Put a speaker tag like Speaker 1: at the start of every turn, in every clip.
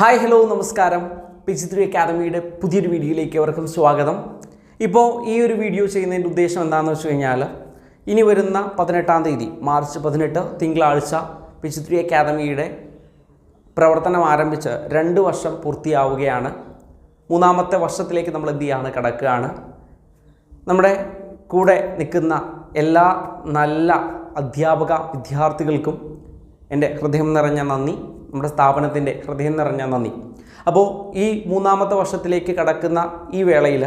Speaker 1: Hi hello നമസ്കാരം. Pitch three അക്കാദമിയുടെ പുതിയൊരു വീഡിയോയിലേക്ക് അവർക്കും സ്വാഗതം. ഇപ്പോൾ ഈ ഒരു വീഡിയോ ചെയ്യുന്നതിന്റെ ഉദ്ദേശം എന്താണെന്ന് വെച്ച് കഴിഞ്ഞാൽ ഇനി വരുന്ന പതിനെട്ടാം തീയതി മാർച്ച് പതിനെട്ട് തിങ്കളാഴ്ച പിച്ച് ത്രീ അക്കാദമിയുടെ പ്രവർത്തനം ആരംഭിച്ച് രണ്ട് വർഷം പൂർത്തിയാവുകയാണ്. മൂന്നാമത്തെ വർഷത്തിലേക്ക് നമ്മൾ എന്ത് ചെയ്യാണ് കിടക്കുകയാണ്. നമ്മുടെ കൂടെ നിൽക്കുന്ന എല്ലാ നല്ല അധ്യാപക വിദ്യാർത്ഥികൾക്കും എന്റെ ഹൃദയം നിറഞ്ഞ നന്ദി. നമ്മുടെ സ്ഥാപനത്തിന്റെ ഹൃദയം നിറഞ്ഞ നന്ദി. അപ്പോൾ ഈ മൂന്നാമത്തെ വർഷത്തിലേക്ക് കടക്കുന്ന ഈ വേളയിൽ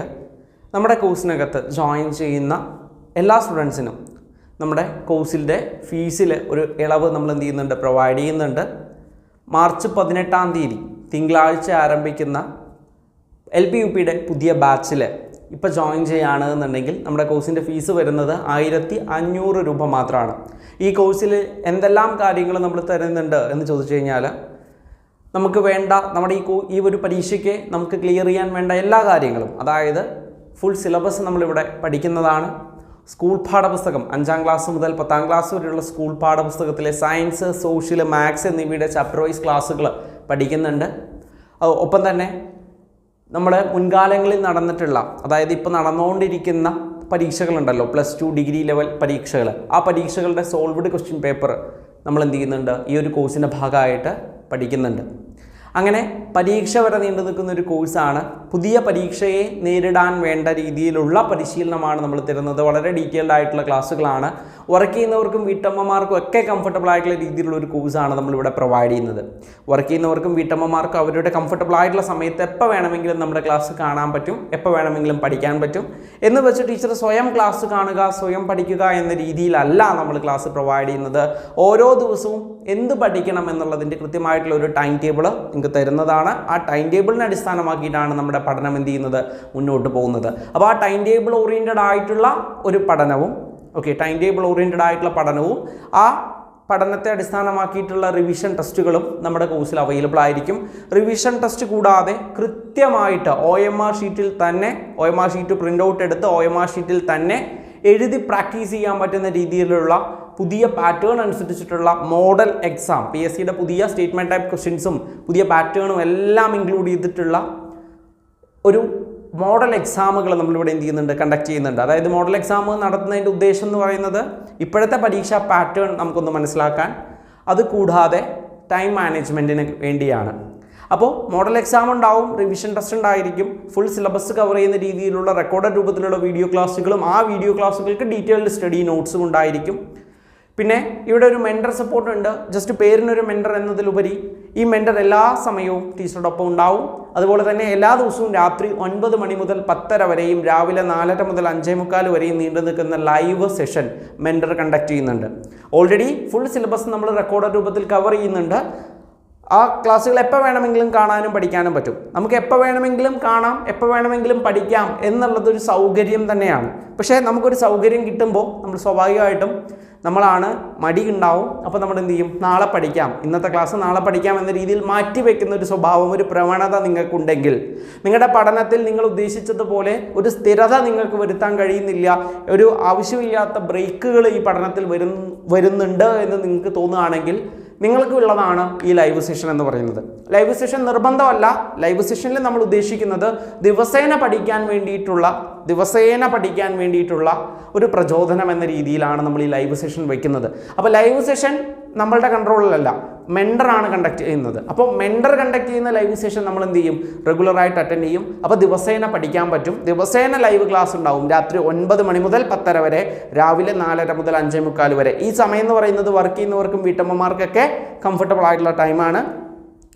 Speaker 1: നമ്മുടെ കോഴ്സിനകത്ത് ജോയിൻ ചെയ്യുന്ന എല്ലാ സ്റ്റുഡൻസിനും നമ്മുടെ കോഴ്സിന്റെ ഫീസിൽ ഒരു ഇളവ് നമ്മൾ എന്ത് ചെയ്യുന്നുണ്ട്? പ്രൊവൈഡ് ചെയ്യുന്നുണ്ട്. മാർച്ച് പതിനെട്ടാം തീയതി തിങ്കളാഴ്ച ആരംഭിക്കുന്ന എൽ പി യു പിയുടെ പുതിയ ബാച്ചിൽ ഇപ്പോൾ ജോയിൻ ചെയ്യുകയാണ് എന്നുണ്ടെങ്കിൽ നമ്മുടെ കോഴ്സിന്റെ ഫീസ് വരുന്നത് ആയിരത്തി അഞ്ഞൂറ് രൂപ മാത്രമാണ്. ഈ കോഴ്സിൽ എന്തെല്ലാം കാര്യങ്ങൾ നമ്മൾ തരുന്നുണ്ട് എന്ന് ചോദിച്ചു കഴിഞ്ഞാൽ നമുക്ക് വേണ്ട നമ്മുടെ ഈ ഈ ഒരു പരീക്ഷയ്ക്ക് നമുക്ക് ക്ലിയർ ചെയ്യാൻ വേണ്ട എല്ലാ കാര്യങ്ങളും അതായത് ഫുൾ സിലബസ് നമ്മളിവിടെ പഠിക്കുന്നതാണ്. സ്കൂൾ പാഠപുസ്തകം അഞ്ചാം ക്ലാസ് മുതൽ പത്താം ക്ലാസ് വരെയുള്ള സ്കൂൾ പാഠപുസ്തകത്തിലെ സയൻസ് സോഷ്യൽ മാത്സ് എന്നിവയുടെ ചാപ്റ്റർ വൈസ് ക്ലാസ്സുകൾ പഠിക്കുന്നുണ്ട് ഒപ്പം തന്നെ നമ്മുടെ മുൻകാലങ്ങളിൽ നടന്നിട്ടുള്ള അതായത് ഇപ്പോൾ നടന്നുകൊണ്ടിരിക്കുന്ന പരീക്ഷകളുണ്ടല്ലോ പ്ലസ് ടു ഡിഗ്രി ലെവൽ പരീക്ഷകൾ ആ പരീക്ഷകളുടെ സോൾവ്ഡ് ക്വസ്റ്റ്യൻ പേപ്പർ നമ്മൾ എന്ത് ചെയ്യുന്നുണ്ട്? ഈ ഒരു കോഴ്സിന്റെ ഭാഗമായിട്ട് പഠിക്കുന്നുണ്ട്. അങ്ങനെ പരീക്ഷ വരെ നീണ്ടു നിൽക്കുന്ന ഒരു കോഴ്സാണ് പുതിയ പരീക്ഷയെ നേരിടാൻ വേണ്ട രീതിയിലുള്ള പരിശീലനമാണ് നമ്മൾ തരുന്നത്. വളരെ ഡീറ്റെയിൽഡ് ആയിട്ടുള്ള ക്ലാസ്സുകളാണ് വർക്ക് ചെയ്യുന്നവർക്കും വീട്ടമ്മമാർക്കും ഒക്കെ കംഫർട്ടബിൾ ആയിട്ടുള്ള രീതിയിലുള്ള ഒരു കോഴ്സാണ് നമ്മളിവിടെ പ്രൊവൈഡ് ചെയ്യുന്നത്. വർക്ക് ചെയ്യുന്നവർക്കും വീട്ടമ്മമാർക്കും അവരുടെ കംഫർട്ടബിൾ ആയിട്ടുള്ള സമയത്ത് എപ്പോൾ വേണമെങ്കിലും നമ്മുടെ ക്ലാസ് കാണാൻ പറ്റും എപ്പോൾ വേണമെങ്കിലും പഠിക്കാൻ പറ്റും എന്ന് വെച്ച് ടീച്ചർ സ്വയം ക്ലാസ് കാണുക സ്വയം പഠിക്കുക എന്ന രീതിയിലല്ല നമ്മൾ ക്ലാസ് പ്രൊവൈഡ് ചെയ്യുന്നത്. ഓരോ ദിവസവും എന്ത് പഠിക്കണം എന്നുള്ളതിന്റെ കൃത്യമായിട്ടുള്ള ഒരു ടൈം ടേബിൾ നിങ്ങൾക്ക് തരുന്നതാണ്. ആ ടൈം ടേബിളിനെ അടിസ്ഥാനമാക്കിയിട്ടാണ് നമ്മുടെ പഠനം എന്ത് ചെയ്യുന്നത്? മുന്നോട്ട് പോകുന്നത്. അപ്പോൾ ആ ടൈം ടേബിൾ ഓറിയന്റഡ് ആയിട്ടുള്ള ഒരു പഠനവും ഓക്കെ ടൈം ടേബിൾ ഓറിയന്റഡ് ആയിട്ടുള്ള പഠനവും ആ പഠനത്തെ അടിസ്ഥാനമാക്കിയിട്ടുള്ള റിവിഷൻ ടെസ്റ്റുകളും നമ്മുടെ കോഴ്സിൽ അവൈലബിൾ ആയിരിക്കും. റിവിഷൻ ടെസ്റ്റ് കൂടാതെ കൃത്യമായിട്ട് ഒ എം ആർ ഷീറ്റിൽ തന്നെ O M R sheet print out എടുത്ത് ഒ എം ആർ ഷീറ്റിൽ തന്നെ എഴുതി പ്രാക്ടീസ് ചെയ്യാൻ പറ്റുന്ന രീതിയിലുള്ള പുതിയ പാറ്റേൺ അനുസരിച്ചിട്ടുള്ള മോഡൽ എക്സാം പി എസ് സിയുടെ പുതിയ സ്റ്റേറ്റ്മെന്റ് ടൈപ്പ് ക്വസ്റ്റ്യൻസും പുതിയ പാറ്റേണും എല്ലാം ഇൻക്ലൂഡ് ചെയ്തിട്ടുള്ള ഒരു മോഡൽ എക്സാമുകൾ നമ്മളിവിടെ എന്ത് ചെയ്യുന്നുണ്ട് കണ്ടക്ട് ചെയ്യുന്നുണ്ട്. അതായത് മോഡൽ എക്സാം നടത്തുന്നതിന്റെ ഉദ്ദേശം എന്ന് പറയുന്നത് ഇപ്പോഴത്തെ പരീക്ഷാ പാറ്റേൺ നമുക്കൊന്ന് മനസ്സിലാക്കാൻ. അത് കൂടാതെ ടൈം മാനേജ്മെന്റിന് വേണ്ടിയാണ്. അപ്പോൾ മോഡൽ എക്സാം ഉണ്ടാവും റിവിഷൻ ടെസ്റ്റ് ഉണ്ടായിരിക്കും ഫുൾ സിലബസ് കവർ ചെയ്യുന്ന രീതിയിലുള്ള റെക്കോർഡ് രൂപത്തിലുള്ള വീഡിയോ ക്ലാസ്സുകളും ആ വീഡിയോ ക്ലാസ്സുകൾക്ക് ഡീറ്റെയിൽഡ് സ്റ്റഡി നോട്ട്സും ഉണ്ടായിരിക്കും. പിന്നെ ഇവിടെ ഒരു മെന്റർ സപ്പോർട്ട് ഉണ്ട്. ജസ്റ്റ് പേരിനൊരു മെന്റർ എന്നതിലുപരി ഈ മെന്റർ എല്ലാ സമയവും ടീച്ചറുടെ ഒപ്പം ഉണ്ടാവും. അതുപോലെ തന്നെ എല്ലാ ദിവസവും രാത്രി ഒൻപത് മണി മുതൽ പത്തര വരെയും രാവിലെ നാലര മുതൽ അഞ്ചേ മുക്കാൽ വരെയും നീണ്ടു നിൽക്കുന്ന ലൈവ് സെഷൻ മെന്റർ കണ്ടക്ട് ചെയ്യുന്നുണ്ട്. ഓൾറെഡി ഫുൾ സിലബസ് നമ്മൾ റെക്കോർഡ് രൂപത്തിൽ കവർ ചെയ്യുന്നുണ്ട്. ആ ക്ലാസ്സുകൾ എപ്പോൾ വേണമെങ്കിലും കാണാനും പഠിക്കാനും പറ്റും. നമുക്ക് എപ്പോൾ വേണമെങ്കിലും കാണാം എപ്പോൾ വേണമെങ്കിലും പഠിക്കാം എന്നുള്ളതൊരു സൗകര്യം തന്നെയാണ്. പക്ഷേ നമുക്കൊരു സൗകര്യം കിട്ടുമ്പോൾ നമ്മൾ സ്വാഭാവികമായിട്ടും നമ്മളാണ് മടി ഉണ്ടാവും അപ്പോൾ നമ്മൾ എന്ത് ചെയ്യും നാളെ പഠിക്കാം. ഇന്നത്തെ ക്ലാസ് നാളെ പഠിക്കാം എന്ന രീതിയിൽ മാറ്റി വെക്കുന്ന ഒരു സ്വഭാവം ഒരു പ്രവണത നിങ്ങൾക്കുണ്ടെങ്കിൽ. നിങ്ങളുടെ പഠനത്തിൽ നിങ്ങൾ ഉദ്ദേശിച്ചതുപോലെ ഒരു സ്ഥിരത നിങ്ങൾക്ക് വരുത്താൻ കഴിയുന്നില്ല. ഒരു ആവശ്യമില്ലാത്ത ബ്രേക്കുകൾ ഈ പഠനത്തിൽ വരും വരുന്നുണ്ട് എന്ന് നിങ്ങൾക്ക് തോന്നുകയാണെങ്കിൽ നിങ്ങൾക്ക് ഉള്ളതാണ് ഈ ലൈവ് സെഷൻ എന്ന് പറയുന്നത്. Live session നിർബന്ധമല്ല. ലൈവ് സെഷനിൽ നമ്മൾ ഉദ്ദേശിക്കുന്നത് ദിവസേന പഠിക്കാൻ വേണ്ടിയിട്ടുള്ള ദിവസേന പഠിക്കാൻ വേണ്ടിയിട്ടുള്ള ഒരു പ്രചോദനം എന്ന രീതിയിലാണ് നമ്മൾ ഈ ലൈവ് സെഷൻ വയ്ക്കുന്നത് അപ്പോൾ ലൈവ് സെഷൻ നമ്മളുടെ കൺട്രോളിലല്ല മെൻഡറാണ് കണ്ടക്ട് ചെയ്യുന്നത്. അപ്പോൾ മെൻഡർ കണ്ടക്ട് ചെയ്യുന്ന ലൈവ് സെഷൻ നമ്മൾ എന്ത് ചെയ്യും? റെഗുലറായിട്ട് അറ്റൻഡ് ചെയ്യും. അപ്പോൾ ദിവസേന പഠിക്കാൻ പറ്റും. ദിവസേന ലൈവ് ക്ലാസ് ഉണ്ടാവും രാത്രി ഒൻപത് മണി മുതൽ പത്തര വരെ രാവിലെ നാലര മുതൽ അഞ്ചേ മുക്കാൽ വരെ. ഈ സമയം എന്ന് പറയുന്നത് വർക്ക് ചെയ്യുന്നവർക്കും വീട്ടമ്മമാർക്കൊക്കെ കംഫർട്ടബിൾ ആയിട്ടുള്ള ടൈമാണ്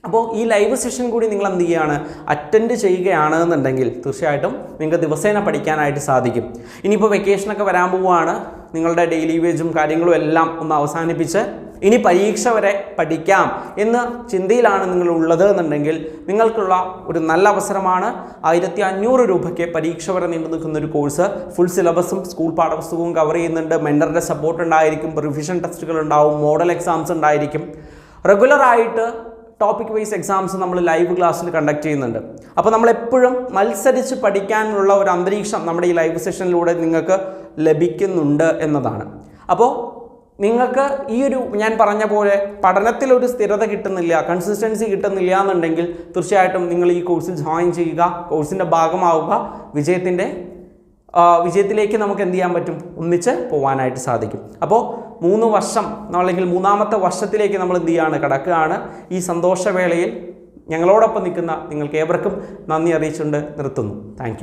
Speaker 1: അപ്പോൾ ഈ ലൈവ് സെഷൻ കൂടി നിങ്ങൾ എന്ത് ചെയ്യുകയാണ്? അറ്റൻഡ് ചെയ്യുകയാണ് എന്നുണ്ടെങ്കിൽ തീർച്ചയായിട്ടും നിങ്ങൾക്ക് ദിവസേന പഠിക്കാനായിട്ട് സാധിക്കും. ഇനിയിപ്പോൾ വെക്കേഷനൊക്കെ വരാൻ പോവുകയാണ്. നിങ്ങളുടെ ഡെയിലി വേജും കാര്യങ്ങളും എല്ലാം ഒന്ന് അവസാനിപ്പിച്ച് ഇനി പരീക്ഷ വരെ പഠിക്കാം എന്ന് ചിന്തയിലാണ് നിങ്ങൾ ഉള്ളത് എന്നുണ്ടെങ്കിൽ നിങ്ങൾക്കുള്ള ഒരു നല്ല അവസരമാണ് ആയിരത്തി അഞ്ഞൂറ് രൂപയ്ക്ക് പരീക്ഷ വരെ നീണ്ടു നിൽക്കുന്ന ഒരു കോഴ്സ് ഫുൾ സിലബസും സ്കൂൾ പാഠപുസ്തകവും കവർ ചെയ്യുന്നുണ്ട്. മെന്ററിന്റെ സപ്പോർട്ട് ഉണ്ടായിരിക്കും. റിവിഷൻ ടെസ്റ്റുകൾ ഉണ്ടാവും. മോഡൽ എക്സാംസ് ഉണ്ടായിരിക്കും. റെഗുലറായിട്ട് ടോപ്പിക് വൈസ് എക്സാംസ് നമ്മൾ ലൈവ് ക്ലാസ്സിൽ കണ്ടക്ട് ചെയ്യുന്നുണ്ട്. അപ്പോൾ നമ്മൾ എപ്പോഴും മത്സരിച്ച് പഠിക്കാനുള്ള ഒരു അന്തരീക്ഷം നമ്മുടെ ഈ ലൈവ് സെഷനിലൂടെ നിങ്ങൾക്ക് ലഭിക്കുന്നുണ്ട് എന്നതാണ്. അപ്പോൾ നിങ്ങൾക്ക് ഈ ഒരു ഞാൻ പറഞ്ഞ പോലെ പഠനത്തിലൊരു സ്ഥിരത കിട്ടുന്നില്ല കൺസിസ്റ്റൻസി കിട്ടുന്നില്ല എന്നുണ്ടെങ്കിൽ തീർച്ചയായിട്ടും നിങ്ങൾ ഈ കോഴ്സിൽ ജോയിൻ ചെയ്യുക കോഴ്സിന്റെ ഭാഗമാവുക വിജയത്തിന്റെ വിജയത്തിലേക്ക് നമുക്ക് എന്ത് ചെയ്യാൻ പറ്റും? ഒന്നിച്ച് പോകാനായിട്ട് സാധിക്കും. അപ്പോൾ മൂന്ന് വർഷം അല്ലെങ്കിൽ മൂന്നാമത്തെ വർഷത്തിലേക്ക് നമ്മൾ എന്ത് ചെയ്യാണ്? കടക്കുകയാണ്. ഈ സന്തോഷവേളയിൽ ഞങ്ങളോടൊപ്പം നിൽക്കുന്ന നിങ്ങൾക്ക് ഏവർക്കും നന്ദി അറിയിച്ചുകൊണ്ട് നിർത്തുന്നു. താങ്ക്